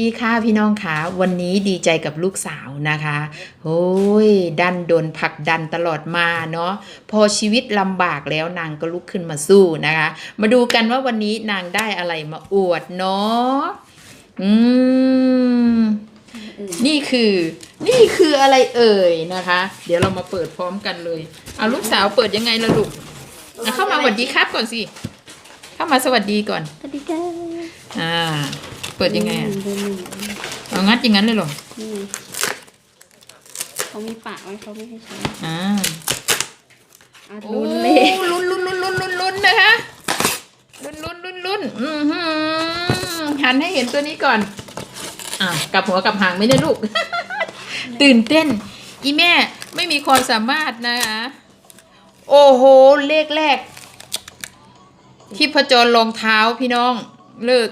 ดีค่ะพี่น้องค่ะ วันนี้ดีใจกับลูกสาวนะคะโอ้ยดันโดนผลักดันตลอดมาเนาะพอชีวิตลำบากแล้วนางก็ลุกขึ้นมาสู้นะคะ มาดูกันว่าวันนี้นางได้อะไรมาอวดเนาะอืมนี่คือ นี่คืออะไรเอ่ยนะคะ เดี๋ยวเรามาเปิดพร้อมกันเลยเอาลูกสาวเปิดยังไงล่ะลูกอะเข้ามาสวัสดีครับก่อนสิ เข้ามาสวัสดีก่อนสวัสดีค่ะอ่า เปิดยังไงอะเบอร์หนึ่งเอางัดอย่างนั้นเลยเหรอนี่ไงเขามีปากไว้เขาไม่ให้ใช้อ่าอะโอ้ลุ้นเลย ลุ้นลุ้นลุ้นลุ้นลุ้นลุ้นนะคะลุ้นลุ้นลุ้นลุ้นอือหือหันให้เห็นตัวนี้ก่อนอะกลับหัวกลับหางไม่ได้ลูก ตื่นเต้น อีแม่ไม่มีความสามารถนะคะ โอ้โห เลขแรกที่พจรรองเท้าพี่น้องเลิก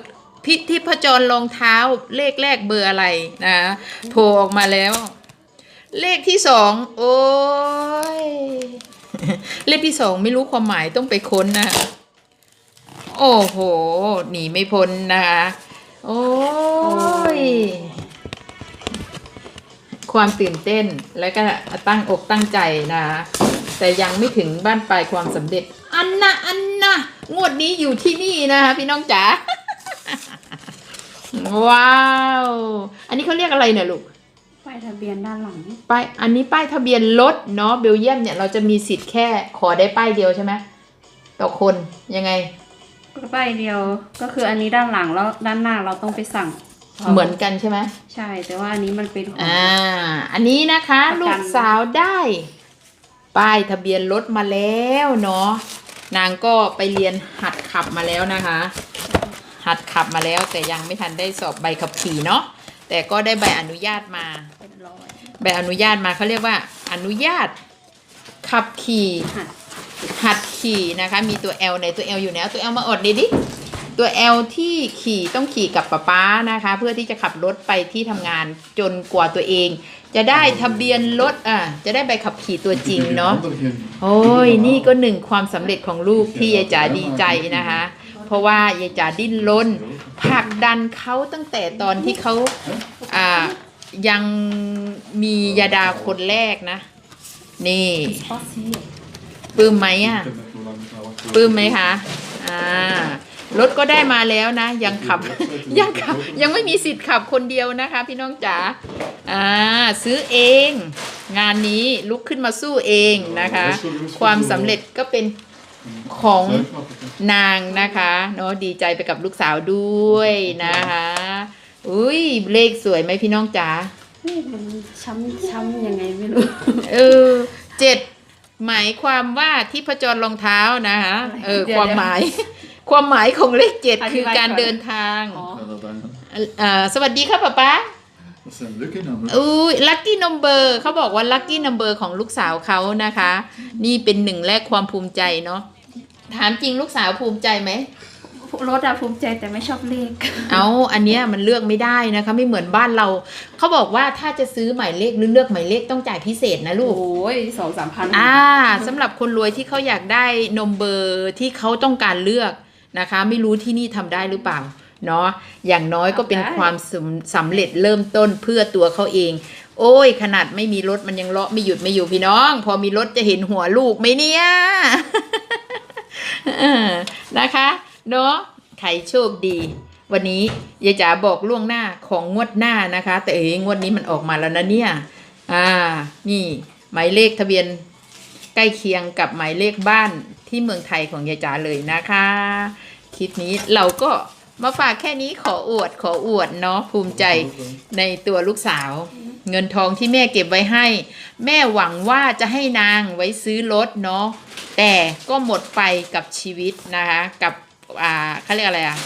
พิที่พจรรองเท้าเลขแรกเบอร์อะไรนะโผล่ออกมาแล้ว เลขที่สองโอ้ยเลขที่สองไม่รู้ความหมายต้องไปค้นนะโอ้โห หนีไม่พ้นนะคะโอ้ย ความตื่นเต้นและก็ตั้งอกตั้งใจนะคะแต่ยังไม่ถึงบ้านปลายความสำเร็จ อันนะอันนะงวดนี้อยู่ที่นี่นะคะพี่น้องจ๋า ว้าว อันนี้เขาเรียกอะไรเนี่ยลูก ป้ายทะเบียนด้านหลัง ป้าย อันนี้ป้ายทะเบียนรถเนาะ เบลเยียมเนี่ยเราจะมีสิทธิ์แค่ขอได้ป้ายเดียวใช่ไหมต่อคนยังไงก็ป้ายเดียว ก็คืออันนี้ด้านหลังแล้วด้านหน้าเราต้องไปสั่งเหมือนกันใช่ไหม ใช่ แต่ว่าอันนี้มันเป็นของ อ่า อันนี้นะคะ ประกัน ลูกสาวได้ ป้ายทะเบียนรถมาแล้วเนาะ นางก็ไปเรียนหัดขับมาแล้วนะคะ หัดขับมาแล้ว แต่ยังไม่ทันได้สอบใบขับขี่เนาะแต่ก็ได้ใบอนุญาตมาเป็นรอยใบอนุญาตมาเขาเรียกว่า อนุญาต ขับขี่หัดหัดขี่นะคะ มีตัว L ในตัว L อยู่แล้วตัว L มาอดดิดิตัว L ที่ขี่ต้องขี่กับป๊าป๊านะคะ เพื่อที่จะขับรถไปที่ทำงานจนกว่าตัวเอง จะได้ทะเบียนรถอะจะได้ใบขับขี่ตัวจริงเนาะโอ้ยนี่ก็หนึ่งความสำเร็จของลูกที่ยายจ๋าดีใจนะคะ เพราะว่ายายจ๋าดิ้นรนผลักดันเขาตั้งแต่ตอนที่เขาอ่ายังมียาดาคนแรกนะ นี่ปลื้มไหมอะปลื้มไหมคะอ่ารถก็ได้มาแล้วนะ ยังขับ ยังขับ ยังไม่มีสิทธิ์ขับคนเดียวนะคะ พี่น้องจ๋าอ่าซื้อเอง งานนี้ลุกขึ้นมาสู้เองนะคะ ความสำเร็จก็เป็น ของนางนะคะเนาะดีใจไปกับลูกสาวด้วยนะคะอุ้ยเลขสวยไหมพี่น้องจ๋านี่มันช้ำช้ำยังไงไม่รู้เออเจ็ดหมายความว่าที่พจรรองเท้านะคะเออเดี๋ยวความหมาย ความหมายของเลขเจ็ดอธิคือบายการก่อนเดินทางอ๋อเอ่อสวัสดีครับป๊าป๊า อุ้ยลัคกี้นัมเบอร์เขาบอกว่าลัคกี้นัมเบอร์ของลูกสาวเขานะคะ นี่เป็นหนึ่งแรกความภูมิใจเนาะถามจริงลูกสาวภูมิใจไหมรถอะภูมิใจแต่ไม่ชอบเลข เอาอันเนี้ยมันเลือกไม่ได้นะคะ ไม่เหมือนบ้านเรา เขาบอกว่าถ้าจะซื้อหมายเลขหรือเลือกหมายเลขต้องจ่ายพิเศษนะลูก โอ้ยสองสามพันอ่าสำหรับคนรวยที่เขาอยากได้นมเบอร์ที่เขาต้องการเลือกนะคะ ไม่รู้ที่นี่ทำได้หรือเปล่า เนาะอย่างน้อยก็เป็นความสำสำเร็จเริ่มต้นเพื่อตัวเขาเอง โอ้ย ขนาดไม่มีรถมันยังเลาะไม่หยุดไม่อยู่พี่น้อง พอมีรถจะเห็นหัวลูกไหมเนี่ยเออนะคะเนาะใครโชคดี วันนี้ยายจ๋าบอกล่วงหน้าของงวดหน้านะคะ แต่เอ้ยงวดนี้มันออกมาแล้วนะเนี่ย อ่า นี่ หมายเลขทะเบียนใกล้เคียงกับหมายเลขบ้านที่เมืองไทยของยายจ๋าเลยนะคะ คลิปนี้เราก็ มาฝากแค่นี้ขออวดขออวดเนาะภูมิใจในตัวลูกสาว เงินทองที่แม่เก็บไว้ให้ แม่หวังว่าจะให้นางไว้ซื้อรถเนาะแต่ก็หมดไปกับชีวิตนะคะกับอ่าเขาเรียกอะไรอะ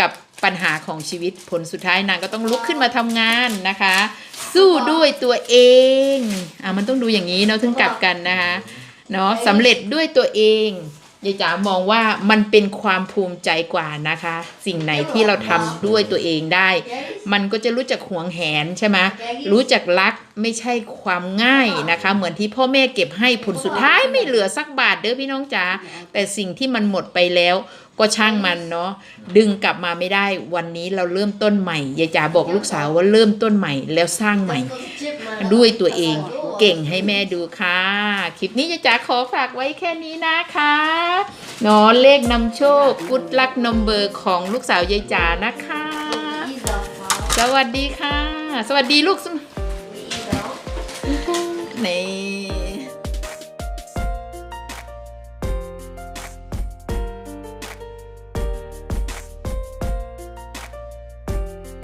กับปัญหาของชีวิตผลสุดท้ายนางก็ต้องลุกขึ้นมาทำงานนะคะ สู้ด้วยตัวเองอะมันต้องดูอย่างนี้เนาะถึงกลับกันนะคะเนาะสำเร็จด้วยตัวเอง ยายจ๋ามองว่ามันเป็นความภูมิใจกว่านะคะ สิ่งไหนที่เราทำด้วยตัวเองได้ มันก็จะรู้จักหวงแหนใช่ไหมรู้จักรักไม่ใช่ความง่ายนะคะ เหมือนที่พ่อแม่เก็บให้ผลสุดท้ายไม่เหลือสักบาทเด้อพี่น้องจ๋าแต่สิ่งที่มันหมดไปแล้วก็ช่างมันเนาะดึงกลับมาไม่ได้วันนี้เราเริ่มต้นใหม่ยายจ๋าบอกลูกสาวว่าเริ่มต้นใหม่แล้วสร้างใหม่ด้วยตัวเอง เก่งให้แม่ดูค่ะ คลิปนี้จะจ๋าขอฝากไว้แค่นี้นะคะเนาะเลขนำโชคกุดลักนมเบอร์ของลูกสาวยายจ๋านะคะ สวัสดีค่ะ สวัสดีลูกสนี่